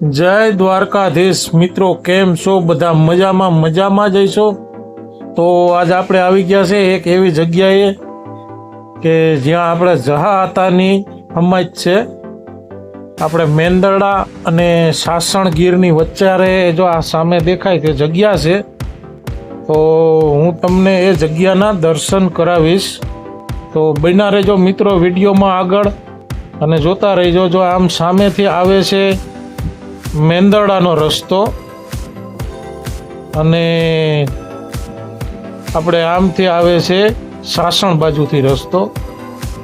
જય દ્વારકાધીશ મિત્રો, કેમ છો? બધા મજામાં મજામાં જઈશો તો આજ આપણે આવી ગયા છે એક એવી જગ્યાએ કે જ્યાં આપણે જહા હતાની હમજ છે. આપણે મેંદરડા અને સાસણગીરની વચ્ચારે જો આ સામે દેખાય તે જગ્યા છે. તો હું તમને એ જગ્યાના દર્શન કરાવીશ. તો બન્યા રહેજો મિત્રો વિડીયોમાં આગળ અને જોતા રહેજો, જો આમ સામેથી આવે છે મેંદરડાનો રસ્તો અને આપણે આમથી આવે છે સાસણ બાજુથી રસ્તો.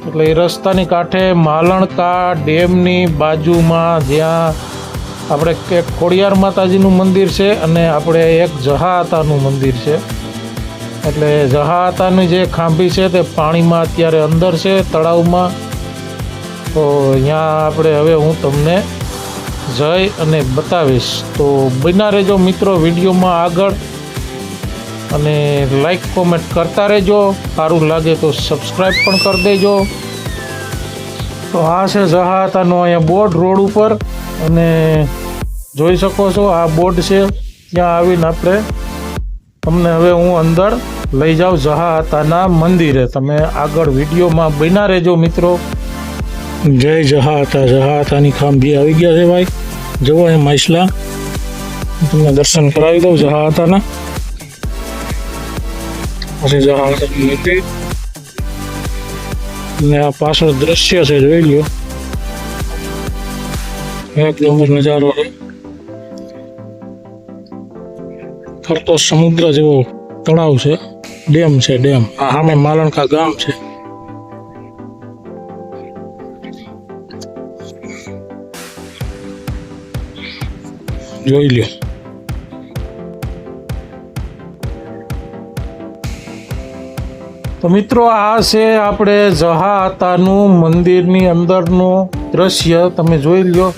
એટલે એ રસ્તાની કાંઠે માલણકા ડેમની બાજુમાં જ્યાં આપણે એક ખોડિયાર માતાજીનું મંદિર છે અને આપણે એક જહાતાનું મંદિર છે. એટલે જહાતાની જે ખાંભી છે તે પાણીમાં અત્યારે અંદર છે તળાવમાં. તો અહીંયા આપણે હવે હું તમને જઈ અને બતાવીશ. તો બના રહેજો મિત્રો વિડીયોમાં આગળ અને લાઈક કોમેન્ટ કરતા રહેજો. સારું લાગે તો સબસ્ક્રાઈબ પણ કરી દેજો. તો આ છે જહાતાનો અહીંયા બોર્ડ રોડ ઉપર અને જોઈ શકો છો આ બોર્ડ છે. ત્યાં આવીને આપણે તમને હવે હું અંદર લઈ જાઉં જહાતાના મંદિરે. તમે આગળ વિડીયોમાં બના રહેજો મિત્રો. જય જહાતા જહાતાની ખાંભી આવી ગયા છે ભાઈ. જુઓ એ મહિસલા તમને દર્શન કરાવી દઉં જહાતાના પછી જહાતા મંદિર ને આ પાછળ દ્રશ્ય છે, જોઈ લ્યો. એક નંબર નજારો ફરતો સમુદ્ર જેવો તળાવ છે. ડેમ છે, ડેમ. આ સામે માલણકા ગામ છે. જોઈ લ્યો તો મિત્રો, આ છે આપણે જહાતાનું મંદિરની અંદરનું દ્રશ્ય. તમે જોઈ લ્યો,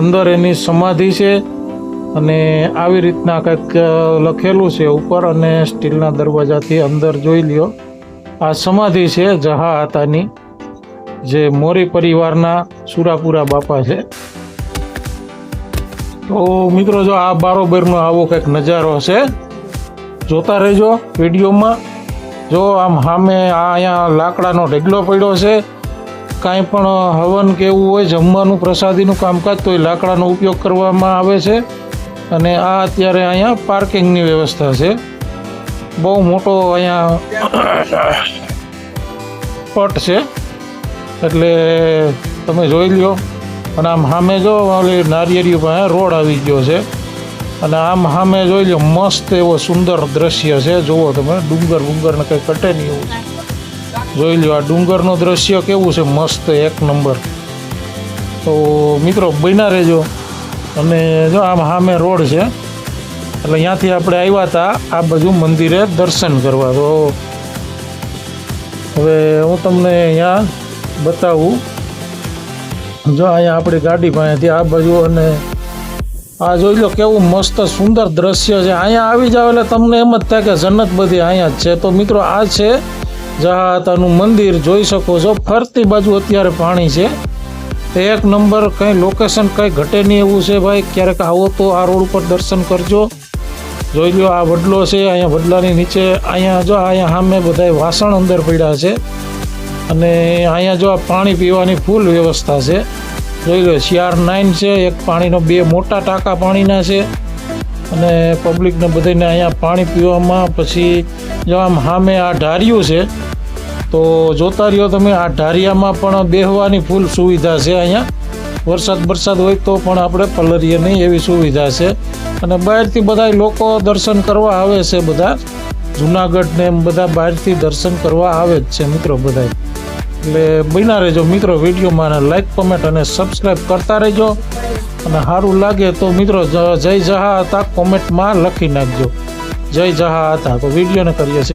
અંદર એની સમાધિ છે અને આવી રીતના કંઈક લખેલું છે ઉપર અને સ્ટીલના દરવાજાથી અંદર જોઈ લ્યો. આ સમાધિ છે જહાતાની, જે મોરી પરિવારના સુરાપુરા બાપા છે. તો મિત્રો, જો આ બારોબરનો આવો કંઈક નજારો છે જોતા રહેજો વિડીયોમાં. જો આમ સામે આ અહીંયા લાકડાનો ઢગલો પડ્યો છે, કાંઈ પણ હવન કે એવું હોય, જમવાનું, પ્રસાદીનું કામકાજ, તો એ લાકડાનો ઉપયોગ કરવામાં આવે છે. અને આ અત્યારે અહીંયા પાર્કિંગની વ્યવસ્થા છે. બહુ મોટો અહીંયા પટ છે. એટલે તમે જોઈ લ્યો. અને આમ સામે જો ઓલી નારિયેરી પાસે રોડ આવી ગયો છે. અને આમ સામે જોઈ લો મસ્ત એવો સુંદર દ્રશ્ય છે. જુઓ તમે, ડુંગર ડુંગરને કંઈ કટે નહીં એવું. જોઈ લો આ ડુંગરનું દ્રશ્ય કેવું છે, મસ્ત એક નંબર. તો મિત્રો, બન્યા રહેજો. અને જો આમ સામે રોડ છે, એટલે અહીંયાથી આપણે આવ્યા હતા, આ બધું મંદિરે દર્શન કરવા. તો હવે હું તમને અહીંયા બતાવું. જો અહીંયા આપણી ગાડી પાસેથી આ બાજુ અને આ જોઈ લો કેવું મસ્ત સુંદર દ્રશ્ય છે. અહીંયા આવી જાવ એટલે તમને એમ જ થાય કે જન્નત બધી અહીંયા જ છે. તો મિત્રો આ છે જહાતાનું મંદિર. જોઈ શકો છો, ફરતી બાજુ અત્યારે પાણી છે. એક નંબર કંઈ લોકેશન કંઈ ઘટે નહીં એવું છે ભાઈ. ક્યારેક આવો તો આ રોડ ઉપર દર્શન કરજો. જોઈ લો આ વડલો છે, અહીંયા વડલાની નીચે. અહીંયા જો, અહીંયા સામે બધા વાસણ અંદર પડ્યા છે. અને અહીંયા જો પાણી પીવાની ફૂલ વ્યવસ્થા છે, જોઈ લો સીઆર નાઇન છે, એક પાણીનો બે મોટા ટાંકા પાણીના છે, અને પબ્લિકને બધાને અહીંયા પાણી પીવામાં પછી જો આમ સામે આ ઢારિયું છે, તો જોતા રહ્યો તમે, આ ઢારિયામાં પણ બેહવાની ફૂલ સુવિધા છે અહીંયા. વરસાદ વરસાદ હોય તો પણ આપણે પલરીએ નહીં એવી સુવિધા છે. અને બહારથી બધા લોકો દર્શન કરવા આવે છે બધા. જુનાગઢ ને એમ બધા બહારથી દર્શન કરવા આવે જ છે મિત્રો બધા એટલે બન્યા રહેજો મિત્રો વિડીયોમાં લાઈક કોમેન્ટ અને સબસ્ક્રાઈબ કરતા રહેજો. અને સારું લાગે તો મિત્રો જય જહા હતા કોમેન્ટમાં લખી નાખજો. જય જહા હતા. તો વિડીયોને કરીએ છીએ.